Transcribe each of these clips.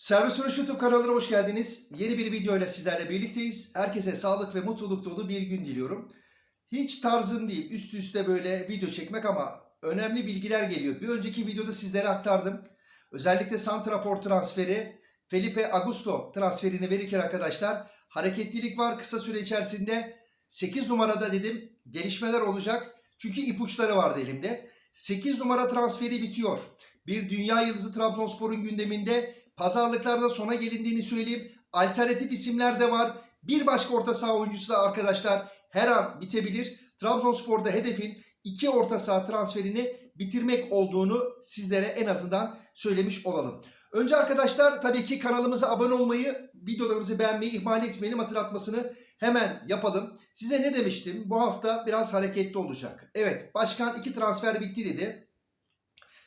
Servis Vuruş YouTube kanalına hoş geldiniz. Yeni bir video ile sizlerle birlikteyiz. Herkese sağlık ve mutluluk dolu bir gün diliyorum. Hiç tarzım değil üst üste böyle video çekmek ama önemli bilgiler geliyor. Bir önceki videoda sizlere aktardım. Özellikle Santrafor transferi, Felipe Augusto transferini verirken arkadaşlar hareketlilik var kısa süre içerisinde. 8 numarada dedim gelişmeler olacak. Çünkü ipuçları vardı elimde. 8 numara transferi bitiyor. Bir dünya yıldızı Trabzonspor'un gündeminde Pazarlıklarda sona gelindiğini söyleyeyim. Alternatif isimler de var. Bir başka orta saha oyuncusu da arkadaşlar her an bitebilir. Trabzonspor'da hedefin iki orta saha transferini bitirmek olduğunu sizlere en azından söylemiş olalım. Önce arkadaşlar tabii ki kanalımıza abone olmayı, videolarımızı beğenmeyi ihmal etmeyelim hatırlatmasını hemen yapalım. Size ne demiştim? Bu hafta biraz hareketli olacak. Evet başkan iki transfer bitti dedi.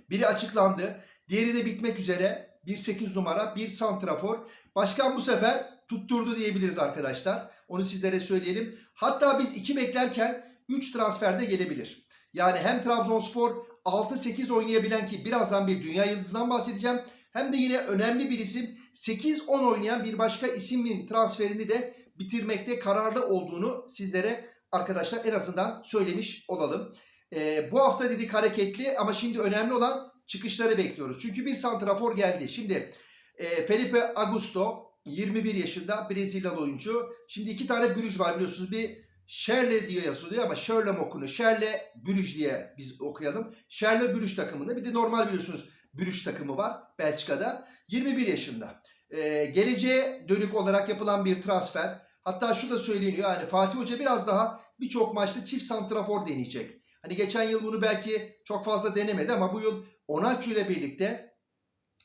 Biri açıklandı. Diğeri de bitmek üzere. 1-8 numara, bir santrafor. Başkan bu sefer tutturdu diyebiliriz arkadaşlar. Onu sizlere söyleyelim. Hatta biz 2 beklerken 3 transferde gelebilir. Yani hem Trabzonspor 6-8 oynayabilen ki birazdan bir dünya yıldızından bahsedeceğim. Hem de yine önemli bir isim 8-10 oynayan bir başka ismin transferini de bitirmekte kararlı olduğunu sizlere arkadaşlar en azından söylemiş olalım. Ee, bu hafta dedik hareketli ama şimdi önemli olan çıkışları bekliyoruz. Çünkü bir santrafor geldi. Şimdi e, Felipe Augusto 21 yaşında Brezilyalı oyuncu. Şimdi iki tane bürüj var biliyorsunuz. Bir Şerle diye yazılıyor ama Şerle mi okunuyor? Şerle Bürüj diye biz okuyalım. Şerle Bürüj takımında bir de normal biliyorsunuz Bürüj takımı var Belçika'da. 21 yaşında. Ee, geleceğe dönük olarak yapılan bir transfer. Hatta şu da söyleniyor yani Fatih Hoca biraz daha birçok maçta çift santrafor deneyecek. Hani geçen yıl bunu belki çok fazla denemedi ama bu yıl Onaçu ile birlikte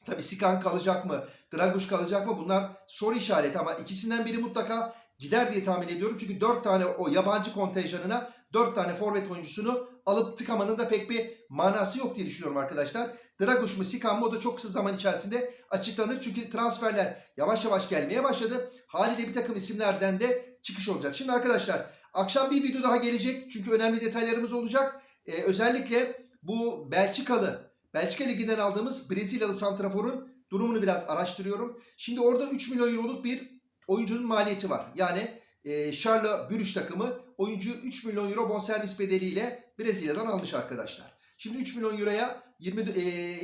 tabi Sikan kalacak mı, Draguş kalacak mı bunlar soru işareti ama ikisinden biri mutlaka gider diye tahmin ediyorum. Çünkü 4 tane o yabancı kontenjanına 4 tane forvet oyuncusunu alıp tıkamanın da pek bir manası yok diye düşünüyorum arkadaşlar. Draguş mu Sikan mı o da çok kısa zaman içerisinde açıklanır. Çünkü transferler yavaş yavaş gelmeye başladı. Haliyle bir takım isimlerden de çıkış olacak. Şimdi arkadaşlar akşam bir video daha gelecek. Çünkü önemli detaylarımız olacak. Ee, özellikle bu Belçikalı Belçika Ligi'nden aldığımız Brezilyalı santraforun durumunu biraz araştırıyorum. Şimdi orada 3 milyon euroluk bir oyuncunun maliyeti var. Yani e, Charles Bürüş takımı oyuncuyu 3 milyon euro bonservis bedeliyle Brezilya'dan almış arkadaşlar. Şimdi 3 milyon euroya 20, e,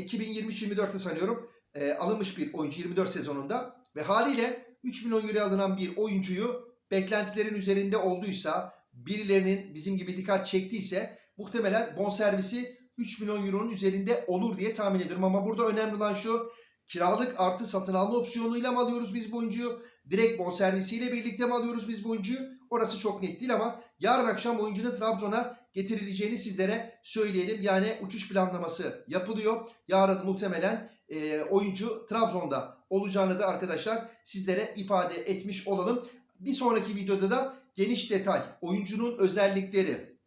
2023-24'te sanıyorum e, alınmış bir oyuncu 24 sezonunda ve haliyle 3 milyon euro alınan bir oyuncuyu beklentilerin üzerinde olduysa birilerinin bizim gibi dikkat çektiyse muhtemelen bonservisi 3 milyon euronun üzerinde olur diye tahmin ediyorum. Ama burada önemli olan şu kiralık artı satın alma opsiyonuyla mı alıyoruz biz bu oyuncuyu? Direkt bonservisiyle birlikte mi alıyoruz biz bu oyuncuyu? Orası çok net değil ama yarın akşam oyuncunun Trabzon'a getirileceğini sizlere söyleyelim. Yani uçuş planlaması yapılıyor. Yarın muhtemelen e, oyuncu Trabzon'da olacağını da arkadaşlar sizlere ifade etmiş olalım. Bir sonraki videoda da geniş detay, oyuncunun özellikleri,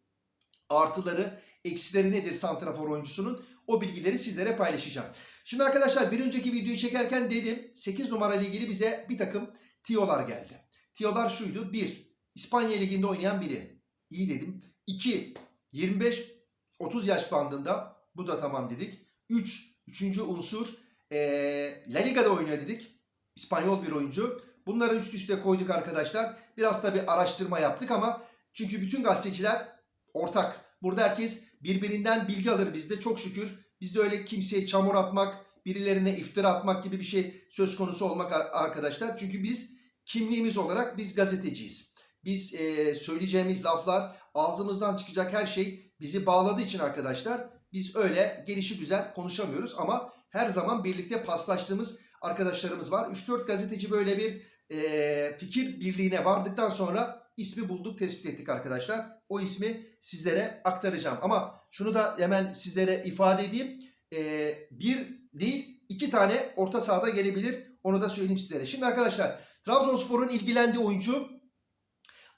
artıları, eksileri nedir santrafor oyuncusunun o bilgileri sizlere paylaşacağım. Şimdi arkadaşlar bir önceki videoyu çekerken dedim 8 numara ile ilgili bize bir takım tiyolar geldi. Tiyolar şuydu. 1. İspanya liginde oynayan biri. İyi dedim. 2. 25-30 yaş bandında. Bu da tamam dedik. 3. Üçüncü unsur. Ee, La Liga'da oynuyor dedik. İspanyol bir oyuncu. Bunları üst üste koyduk arkadaşlar. Biraz tabi araştırma yaptık ama çünkü bütün gazeteciler ortak. Burada herkes birbirinden bilgi alır bizde çok şükür. Bizde öyle kimseye çamur atmak, birilerine iftira atmak gibi bir şey söz konusu olmak arkadaşlar. Çünkü biz kimliğimiz olarak biz gazeteciyiz. Biz e, söyleyeceğimiz laflar, ağzımızdan çıkacak her şey bizi bağladığı için arkadaşlar biz öyle gelişi güzel konuşamıyoruz ama her zaman birlikte paslaştığımız arkadaşlarımız var. 3-4 gazeteci böyle bir e, fikir birliğine vardıktan sonra ismi bulduk, tespit ettik arkadaşlar. O ismi sizlere aktaracağım. Ama şunu da hemen sizlere ifade edeyim. E, bir değil, iki tane orta sahada gelebilir. Onu da söyleyeyim sizlere. Şimdi arkadaşlar Trabzonspor'un ilgilendiği oyuncu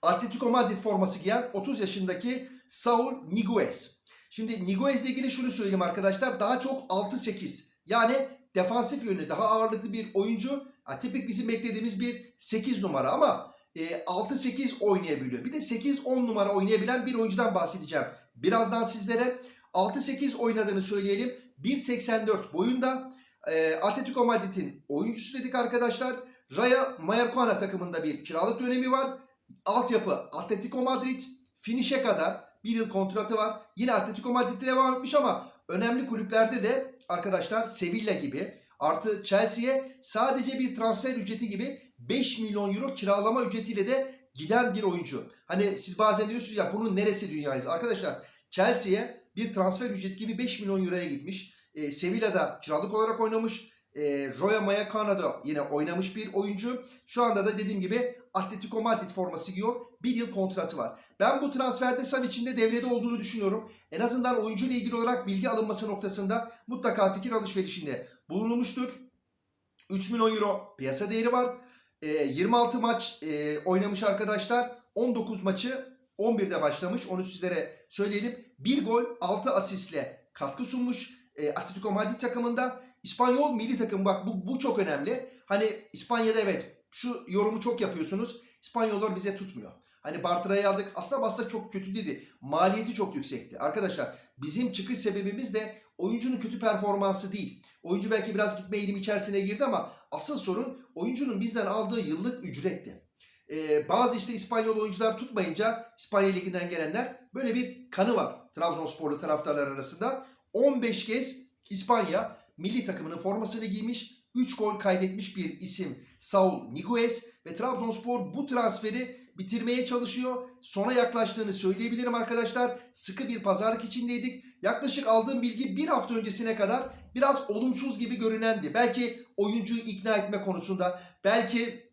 Atletico Madrid forması giyen 30 yaşındaki Saul Niguez. Şimdi Niguez ile ilgili şunu söyleyeyim arkadaşlar. Daha çok 6-8 yani defansif yönlü daha ağırlıklı bir oyuncu. Ha, tipik bizim beklediğimiz bir 8 numara ama e, 6-8 oynayabiliyor. Bir de 8-10 numara oynayabilen bir oyuncudan bahsedeceğim. Birazdan sizlere 6-8 oynadığını söyleyelim. 1.84 boyunda E, Atletico Madrid'in oyuncusu dedik arkadaşlar. Rayo Vallecano takımında bir kiralık dönemi var. Altyapı Atletico Madrid. Finish'e kadar bir yıl kontratı var. Yine Atletico Madrid'de devam etmiş ama önemli kulüplerde de arkadaşlar Sevilla gibi artı Chelsea'ye sadece bir transfer ücreti gibi 5 milyon euro kiralama ücretiyle de giden bir oyuncu. Hani siz bazen diyorsunuz ya bunun neresi dünyayız? Arkadaşlar Chelsea'ye bir transfer ücreti gibi 5 milyon euroya gitmiş. E, Sevilla'da kiralık olarak oynamış. E, Rayo Vallecano'da yine oynamış bir oyuncu. Şu anda da dediğim gibi Atletico Madrid forması giyiyor. Bir yıl kontratı var. Ben bu transferde Sam içinde devrede olduğunu düşünüyorum. En azından oyuncu ile ilgili olarak bilgi alınması noktasında mutlaka fikir alışverişinde bulunulmuştur. 3 milyon euro piyasa değeri var. E, 26 maç e, oynamış arkadaşlar. 19 maçı 11'de başlamış. Onu sizlere söyleyelim. 1 gol 6 asistle katkı sunmuş. E, Atletico Madrid takımında. İspanyol milli takım bak bu, bu çok önemli. Hani İspanya'da evet şu yorumu çok yapıyorsunuz. İspanyollar bize tutmuyor. Hani Bartra'yı aldık. Aslında Bartra çok kötü değildi. Maliyeti çok yüksekti. Arkadaşlar bizim çıkış sebebimiz de oyuncunun kötü performansı değil. Oyuncu belki biraz gitme eğilim içerisine girdi ama asıl sorun oyuncunun bizden aldığı yıllık ücretti. Ee, bazı işte İspanyol oyuncular tutmayınca İspanya Ligi'nden gelenler böyle bir kanı var Trabzonsporlu taraftarlar arasında. 15 kez İspanya milli takımının formasını giymiş 3 gol kaydetmiş bir isim Saul Niguez ve Trabzonspor bu transferi bitirmeye çalışıyor. Sona yaklaştığını söyleyebilirim arkadaşlar. Sıkı bir pazarlık içindeydik. Yaklaşık aldığım bilgi bir hafta öncesine kadar biraz olumsuz gibi görünendi. Belki oyuncuyu ikna etme konusunda, belki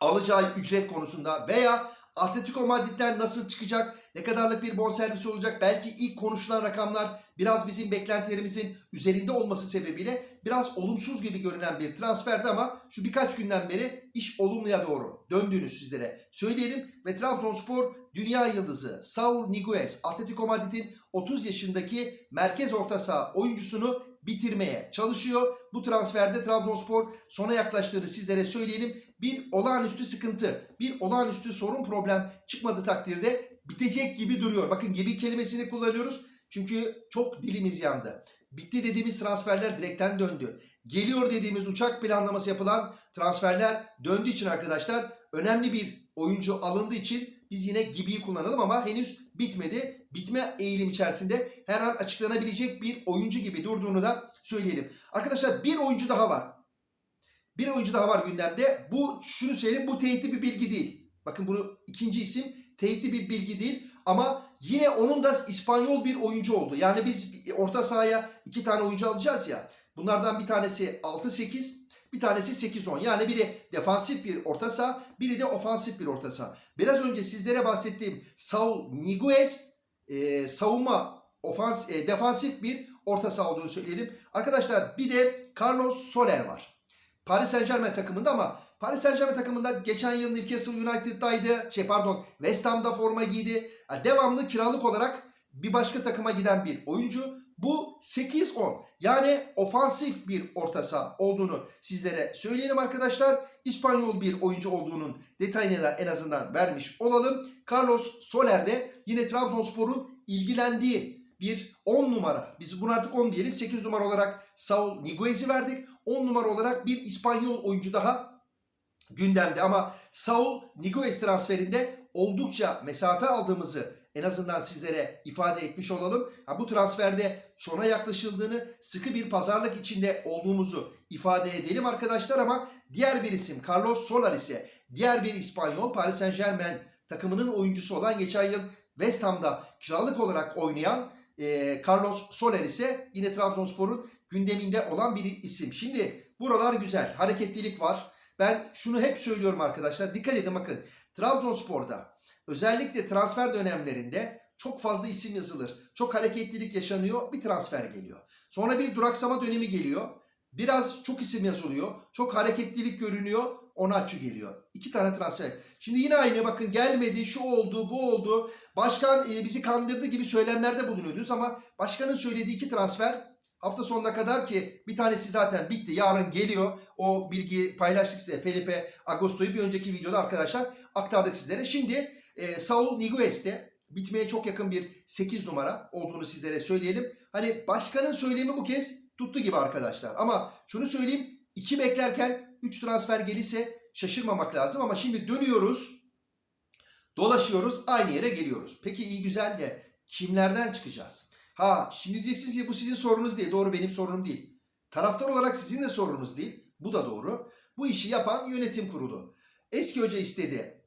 alacağı ücret konusunda veya Atletico Madrid'den nasıl çıkacak, ne kadarlık bir bonservis olacak, belki ilk konuşulan rakamlar biraz bizim beklentilerimizin üzerinde olması sebebiyle biraz olumsuz gibi görünen bir transferdi ama şu birkaç günden beri iş olumluya doğru döndüğünü sizlere söyleyelim. Ve Trabzonspor dünya yıldızı Saul Niguez, Atletico Madrid'in 30 yaşındaki merkez orta saha oyuncusunu bitirmeye çalışıyor. Bu transferde Trabzonspor sona yaklaştığını sizlere söyleyelim. Bir olağanüstü sıkıntı, bir olağanüstü sorun problem çıkmadı takdirde bitecek gibi duruyor. Bakın gibi kelimesini kullanıyoruz. Çünkü çok dilimiz yandı. Bitti dediğimiz transferler direkten döndü. Geliyor dediğimiz uçak planlaması yapılan transferler döndüğü için arkadaşlar önemli bir oyuncu alındığı için biz yine gibiyi kullanalım ama henüz bitmedi. Bitme eğilim içerisinde her an açıklanabilecek bir oyuncu gibi durduğunu da söyleyelim. Arkadaşlar bir oyuncu daha var. Bir oyuncu daha var gündemde. Bu şunu söyleyeyim bu teyitli bir bilgi değil. Bakın bunu ikinci isim teyitli bir bilgi değil. Ama yine onun da İspanyol bir oyuncu oldu. Yani biz orta sahaya iki tane oyuncu alacağız ya. Bunlardan bir tanesi 6-8, bir tanesi 8-10. Yani biri defansif bir orta saha, biri de ofansif bir orta saha. Biraz önce sizlere bahsettiğim Saul Niguez e, savunma ofans, e, defansif bir orta saha olduğunu söyleyelim. Arkadaşlar bir de Carlos Soler var. Paris Saint Germain takımında ama Paris Saint Germain takımında geçen yıl Newcastle United'daydı. Şey pardon West Ham'da forma giydi. Yani devamlı kiralık olarak bir başka takıma giden bir oyuncu. Bu 8-10 yani ofansif bir orta saha olduğunu sizlere söyleyelim arkadaşlar. İspanyol bir oyuncu olduğunun detayını da en azından vermiş olalım. Carlos Soler de yine Trabzonspor'un ilgilendiği bir 10 numara. Biz bunu artık 10 diyelim. 8 numara olarak Saul Niguez'i verdik. 10 numara olarak bir İspanyol oyuncu daha gündemde ama Saul Niguez transferinde oldukça mesafe aldığımızı en azından sizlere ifade etmiş olalım. Ha, bu transferde sona yaklaşıldığını, sıkı bir pazarlık içinde olduğumuzu ifade edelim arkadaşlar ama diğer bir isim Carlos Solar ise diğer bir İspanyol Paris Saint Germain takımının oyuncusu olan geçen yıl West Ham'da kiralık olarak oynayan e, Carlos Soler ise yine Trabzonspor'un gündeminde olan bir isim. Şimdi buralar güzel, hareketlilik var. Ben şunu hep söylüyorum arkadaşlar. Dikkat edin bakın. Trabzonspor'da özellikle transfer dönemlerinde çok fazla isim yazılır. Çok hareketlilik yaşanıyor. Bir transfer geliyor. Sonra bir duraksama dönemi geliyor. Biraz çok isim yazılıyor. Çok hareketlilik görünüyor. Onaçu geliyor. İki tane transfer. Şimdi yine aynı bakın gelmedi, şu oldu, bu oldu. Başkan e, bizi kandırdı gibi söylemlerde bulunuyoruz ama başkanın söylediği iki transfer hafta sonuna kadar ki bir tanesi zaten bitti. Yarın geliyor. O bilgi paylaştık size. Felipe Agosto'yu bir önceki videoda arkadaşlar aktardık sizlere. Şimdi e, Saul Niguez'te bitmeye çok yakın bir 8 numara olduğunu sizlere söyleyelim. Hani başkanın söylemi bu kez tuttu gibi arkadaşlar. Ama şunu söyleyeyim. iki beklerken 3 transfer gelirse şaşırmamak lazım. Ama şimdi dönüyoruz. Dolaşıyoruz. Aynı yere geliyoruz. Peki iyi güzel de kimlerden çıkacağız? Ha şimdi diyeceksiniz ki bu sizin sorunuz değil. Doğru benim sorunum değil. Taraftar olarak sizin de sorununuz değil. Bu da doğru. Bu işi yapan yönetim kurulu. Eski hoca istedi.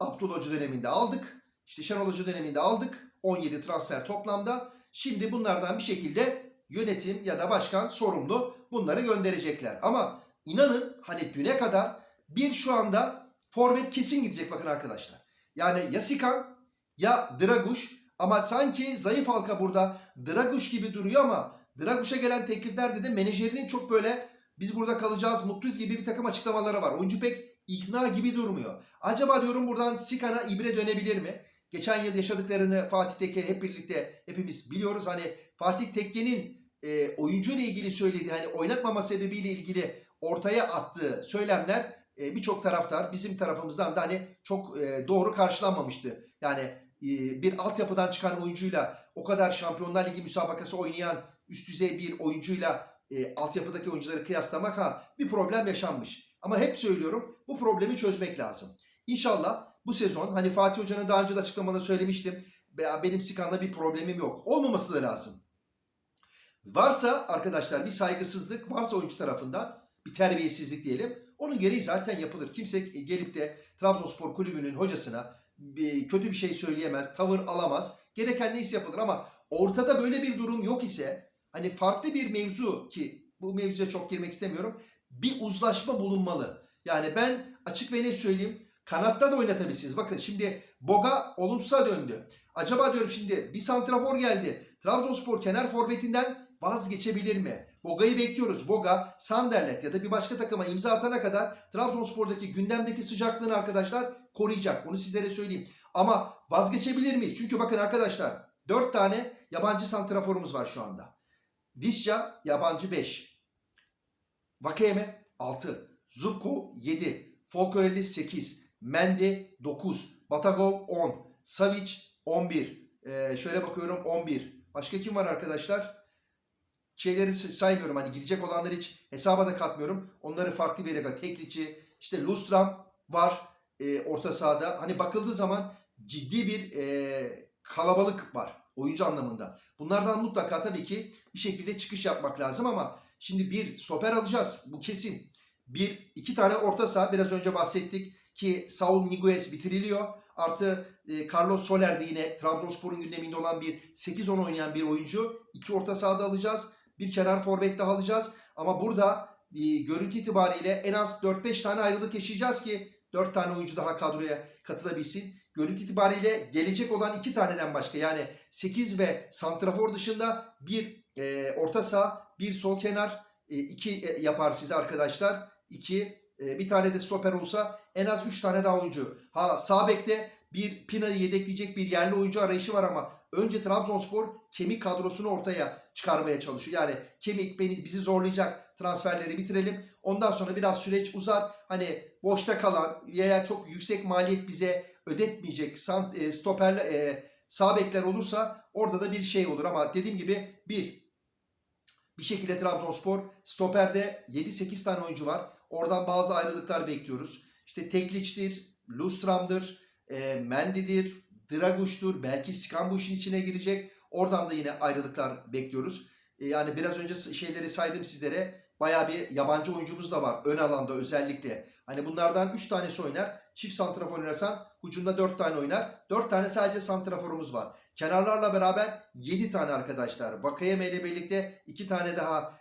Abdullah Hoca döneminde aldık. İşte Şenol Hoca döneminde aldık. 17 transfer toplamda. Şimdi bunlardan bir şekilde yönetim ya da başkan sorumlu bunları gönderecekler. Ama inanın hani düne kadar bir şu anda forvet kesin gidecek bakın arkadaşlar. Yani ya Sikan ya Draguş ama sanki zayıf halka burada Draguş gibi duruyor ama Draguş'a gelen tekliflerde de menajerinin çok böyle biz burada kalacağız mutluyuz gibi bir takım açıklamaları var. Oyuncu pek ikna gibi durmuyor. Acaba diyorum buradan Sikan'a ibre dönebilir mi? Geçen yıl yaşadıklarını Fatih Tekke hep birlikte hepimiz biliyoruz. Hani Fatih Tekke'nin e, oyuncu ile ilgili söylediği hani oynatmama sebebiyle ilgili ortaya attığı söylemler e, birçok taraftar bizim tarafımızdan da hani çok e, doğru karşılanmamıştı. Yani bir altyapıdan çıkan oyuncuyla o kadar Şampiyonlar Ligi müsabakası oynayan üst düzey bir oyuncuyla e, altyapıdaki oyuncuları kıyaslamak ha bir problem yaşanmış. Ama hep söylüyorum bu problemi çözmek lazım. İnşallah bu sezon hani Fatih Hoca'nın daha önce de açıklamada söylemiştim. Benim Sikan'la bir problemim yok. Olmaması da lazım. Varsa arkadaşlar bir saygısızlık varsa oyuncu tarafından bir terbiyesizlik diyelim. Onun gereği zaten yapılır. Kimse gelip de Trabzonspor kulübünün hocasına kötü bir şey söyleyemez, tavır alamaz. Gereken neyse yapılır ama ortada böyle bir durum yok ise hani farklı bir mevzu ki bu mevzuya çok girmek istemiyorum. Bir uzlaşma bulunmalı. Yani ben açık ve net söyleyeyim. Kanatta da oynatabilirsiniz. Bakın şimdi Boga olumsuza döndü. Acaba diyorum şimdi bir santrafor geldi. Trabzonspor kenar forvetinden vazgeçebilir mi? Boga'yı bekliyoruz. Boga, Sanderlet ya da bir başka takıma imza atana kadar Trabzonspor'daki gündemdeki sıcaklığını arkadaşlar koruyacak. Onu sizlere söyleyeyim. Ama vazgeçebilir miyiz? Çünkü bakın arkadaşlar 4 tane yabancı santraforumuz var şu anda. Visca yabancı 5. Vakeme 6. Zubko 7. Folkorelli 8. Mendy 9. Batagov 10. Savic 11. Ee, şöyle bakıyorum 11. Başka kim var arkadaşlar? Şeyleri saymıyorum hani gidecek olanları hiç hesaba da katmıyorum. Onları farklı bir yere Teklici, işte Lustram var e, orta sahada. Hani bakıldığı zaman ciddi bir e, kalabalık var oyuncu anlamında. Bunlardan mutlaka tabii ki bir şekilde çıkış yapmak lazım ama şimdi bir stoper alacağız. Bu kesin. Bir, iki tane orta saha biraz önce bahsettik ki Saul Niguez bitiriliyor. Artı e, Carlos Soler de yine Trabzonspor'un gündeminde olan bir 8-10 oynayan bir oyuncu. İki orta sahada alacağız. Bir kenar forvet daha alacağız. Ama burada e, görüntü itibariyle en az 4-5 tane ayrılık yaşayacağız ki 4 tane oyuncu daha kadroya katılabilsin. Görüntü itibariyle gelecek olan 2 taneden başka yani 8 ve santrafor dışında bir e, orta saha, bir sol kenar, 2 e, yapar size arkadaşlar. 2 e, bir tane de stoper olsa en az 3 tane daha oyuncu. Ha sağ bekte bir Pina'yı yedekleyecek bir yerli oyuncu arayışı var ama önce Trabzonspor kemik kadrosunu ortaya çıkarmaya çalışıyor. Yani kemik beni bizi zorlayacak transferleri bitirelim. Ondan sonra biraz süreç uzar. Hani boşta kalan veya çok yüksek maliyet bize ödetmeyecek e, stoperler e, sağ olursa orada da bir şey olur ama dediğim gibi bir bir şekilde Trabzonspor stoperde 7-8 tane oyuncu var. Oradan bazı ayrılıklar bekliyoruz. İşte Tekliç'tir, Lustram'dır, e, Mendy'dir, Draguş'tur. Belki Sikan bu işin içine girecek. Oradan da yine ayrılıklar bekliyoruz. E, yani biraz önce şeyleri saydım sizlere. Bayağı bir yabancı oyuncumuz da var ön alanda özellikle. Hani bunlardan 3 tanesi oynar. Çift santrafor oynarsan hücumda 4 tane oynar. 4 tane sadece santraforumuz var. Kenarlarla beraber 7 tane arkadaşlar. Bakayeme ile birlikte 2 tane daha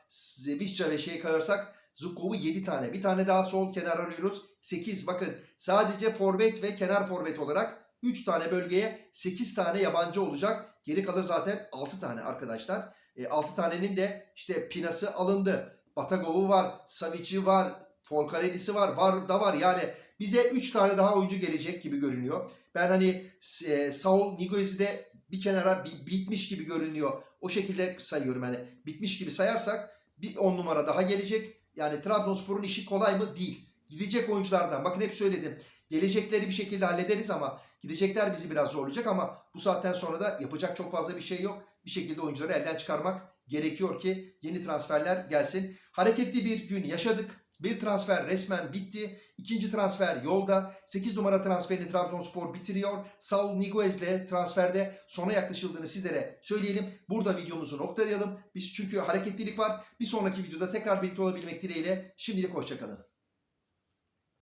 Visca ve şey kayarsak Zukov'u 7 tane. Bir tane daha sol kenar arıyoruz. 8. Bakın sadece forvet ve kenar forvet olarak 3 tane bölgeye 8 tane yabancı olacak. Geri kalır zaten 6 tane arkadaşlar. E, 6 tanenin de işte Pinası alındı. Batagov'u var, Savic'i var, Folcarelli'si var, var da var. Yani bize 3 tane daha oyuncu gelecek gibi görünüyor. Ben hani e, Saul Niguez'i de bir kenara bir, bitmiş gibi görünüyor. O şekilde sayıyorum yani. Bitmiş gibi sayarsak bir 10 numara daha gelecek. Yani Trabzonspor'un işi kolay mı? Değil. Gidecek oyunculardan bakın hep söyledim. Gelecekleri bir şekilde hallederiz ama gidecekler bizi biraz zorlayacak ama bu saatten sonra da yapacak çok fazla bir şey yok. Bir şekilde oyuncuları elden çıkarmak gerekiyor ki yeni transferler gelsin. Hareketli bir gün yaşadık. Bir transfer resmen bitti. İkinci transfer yolda. 8 numara transferini Trabzonspor bitiriyor. Saul Niguez'le transferde sona yaklaşıldığını sizlere söyleyelim. Burada videomuzu noktalayalım. Biz çünkü hareketlilik var. Bir sonraki videoda tekrar birlikte olabilmek dileğiyle. Şimdilik hoşçakalın.